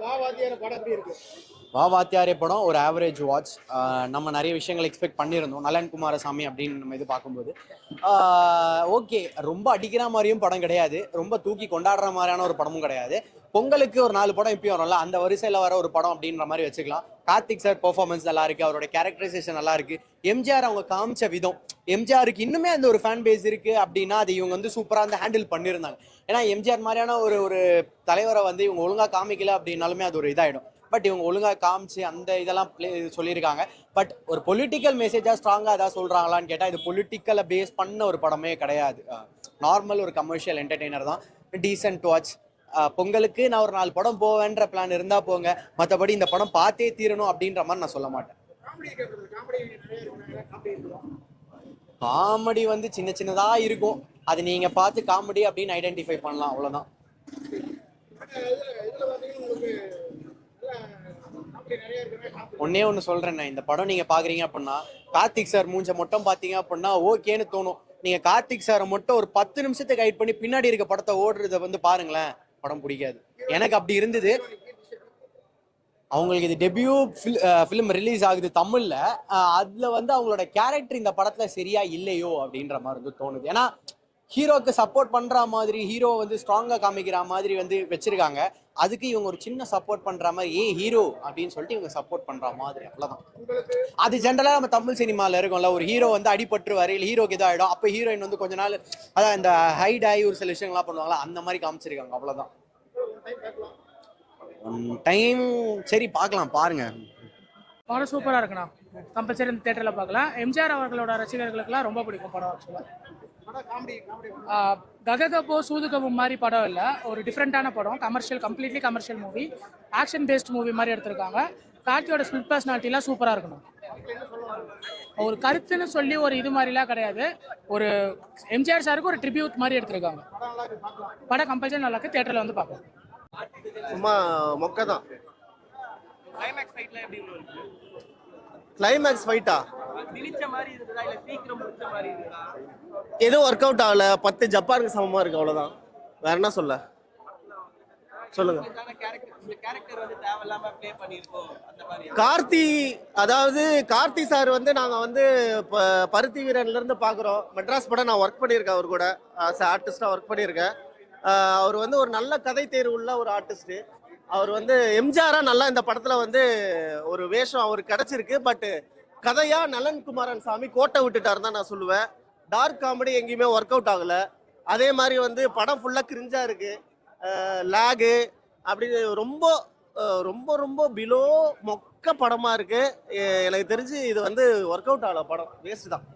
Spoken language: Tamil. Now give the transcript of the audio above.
வா வா வாத்தியாரே படம் ஒரு ஆவரேஜ் வாட்ச் நம்ம நிறைய விஷயங்கள் எக்ஸ்பெக்ட் பண்ணியிருந்தோம். நலன் குமாரசாமி அப்படின்னு நம்ம இது பார்க்கும்போது. ஓகே ரொம்ப அடிக்கிற மாதிரியும் படம் கிடையாது. ரொம்ப தூக்கி கொண்டாடுற மாதிரியான ஒரு படமும் கிடையாது. பொங்கலுக்கு ஒரு நாலு படம் இப்பயும் வரும்ல அந்த வரிசையில் வர ஒரு படம் அப்படின்ற மாதிரி வச்சுக்கலாம். கார்த்திக் சார் பெர்ஃபார்மன்ஸ் நல்லா இருக்கு அவரோட கேரக்டரைசேஷன் நல்லா இருக்கு. எம்ஜிஆர் அவங்க காமிச்ச விதம் எம்ஜிஆருக்கு இன்னுமே அந்த ஒரு ஃபேன் பேஸ் இருக்கு அப்படின்னா அது இவங்க வந்து சூப்பராக வந்து ஹேண்டில் பண்ணியிருந்தாங்க ஏன்னா எம்ஜிஆர் மாதிரியான ஒரு ஒரு தலைவரை வந்து இவங்க ஒழுங்காக காமிக்கல அப்படின்னாலுமே அது ஒரு இதாகிடும் பட் இவங்க ஒழுங்காக காமிச்சு அந்த இதெல்லாம் பிளே சொல்லியிருக்காங்க. பட் ஒரு பொலிட்டிக்கல் மெசேஜாக ஸ்ட்ராங்காக ஏதாவது சொல்கிறாங்களான்னு கேட்டால் இது பொலிட்டிக்கலை பேஸ் பண்ண ஒரு படமே கிடையாது. நார்மல் ஒரு கமர்ஷியல் என்டர்டெய்னர் தான். டீசென்ட் வாட்ச் பொங்கலுக்கு நான் ஒரு நாலு படம் போவேன்ற பிளான் இருந்தால் போங்க. மற்றபடி இந்த படம் பார்த்தே தீரணும் அப்படின்ற மாதிரி நான் சொல்ல மாட்டேன். காமெடி வந்து சின்ன சின்னதாக இருக்கும். அது நீங்கள் பார்த்து காமெடி அப்படின்னு ஐடென்டிஃபை பண்ணலாம் காமெடி ஒன்னே ஒன்று சொல்கிறேன் இந்த படம் நீங்கள் பார்க்குறீங்க அப்படின்னா கார்த்திக் சார் மூஞ்ச மட்டும் பார்த்தீங்க அப்படின்னா ஓகேன்னு தோணும். நீங்கள் கார்த்திக் சாரை மட்டும் ஒரு பத்து நிமிஷத்தை கைட் பண்ணி பின்னாடி இருக்க படத்தை ஓடுறத வந்து பாருங்களேன். படம் பிடிக்காது. எனக்கு அப்படி இருந்தது. அவங்களுக்கு இது டெபியூ ஃபிலிம் ரிலீஸ் ஆகுது தமிழ்ல. அதுல வந்து அவங்களோட கேரக்டர் இந்த படத்துல சரியா இல்லையோ அப்படின்ற மாதிரி வந்து தோணுது. ஏன்னா ஹீரோக்கு சப்போர்ட் பண்ற மாதிரி ஹீரோ வந்து ஸ்ட்ராங்காக காமிக்கிற மாதிரி வந்து வச்சிருக்காங்க. அதுக்கு இவங்க ஒரு சின்ன சப்போர்ட் பண்ற மாதிரி ஏ ஹீரோ அப்படின்னு சொல்லிட்டு இவங்க சப்போர்ட் பண்ற மாதிரி அவ்வளோதான் அது ஜென்ரலா நம்ம தமிழ் சினிமாவில் இருக்கும்ல ஒரு ஹீரோ வந்து அடிபட்டுருவாரு இல்லை ஹீரோக்கு இதாயிடும் அப்போ ஹீரோயின் வந்து கொஞ்ச நாள் அதான் இந்த ஹைட் ஆகி ஒரு சில விஷயங்கள்லாம் பண்ணுவாங்களா அந்த மாதிரி காமிச்சிருக்காங்க அவ்வளவுதான். டைம் சரி பார்க்கலாம் பாருங்க. படம் சூப்பராக இருக்குண்ணா. கம்பல்சரி இந்த தேட்டரில் பார்க்கலாம். எம்ஜிஆர் அவர்களோட ரசிகர்களுக்கெல்லாம் ரொம்ப பிடிக்கும் படம் ஆக்சுவலாக கககபோ சூதுகபோ மாதிரி படம் இல்லை. ஒரு டிஃப்ரெண்ட்டான படம். Commercial completely commercial movie action based movie மாதிரி எடுத்திருக்காங்க. கார்த்தியோட ஸ்பிளிட் பர்சனாலிட்டிலாம் சூப்பராக இருக்கணும். ஒரு கருத்துன்னு சொல்லி ஒரு இது மாதிரிலாம் கிடையாது. ஒரு எம்ஜிஆர் சாருக்கு ஒரு ட்ரிபியூட் மாதிரி எடுத்திருக்காங்க. படம் கம்பல்சரி நல்லா இருக்கு. தேட்டரில் வந்து பார்க்கலாம் சும்மா மொக்க தான். கிளைமேக்ஸ் ஃபைட்டா எதுவும் ஒர்க் அவுட் ஆகல. பத்து ஜப்பானுக்கு சமமா இருக்கு அவ்வளவுதான். வேற என்ன சொல்ல? சொல்லுங்க. கார்த்தி அதாவது கார்த்தி சார் வந்து நாங்கள் வந்து ப- பருத்தி வீரன்ல இருந்து பாக்குறோம். மெட்ராஸ் படம் நான் ஒர்க் பண்ணியிருக்கேன் அவர் கூட. ஆர்டிஸ்டா ஒர்க் பண்ணியிருக்கேன். அவர் வந்து ஒரு நல்ல கதை தேர்வு உள்ள ஒரு ஆர்டிஸ்ட் அவர் வந்து எம்ஜிஆரா நல்லா இந்த படத்துல வந்து ஒரு வேஷம் அவருக்கு கிடைச்சிருக்கு. பட் கதையா நலன் குமாரன் சாமி கோட்டை விட்டுட்டாரு தான் நான் சொல்லுவேன். டார்க் காமெடி எங்கேயுமே ஒர்க் அவுட் ஆகல. அதே மாதிரி வந்து படம் ஃபுல்லாக கிரிஞ்சா இருக்கு. லேகு அப்படி ரொம்ப ரொம்ப ரொம்ப பிலோ மொக்க படமா இருக்கு. எனக்கு தெரிஞ்சு இது வந்து ஒர்க் அவுட் ஆகல படம். வேஸ்ட் தான்.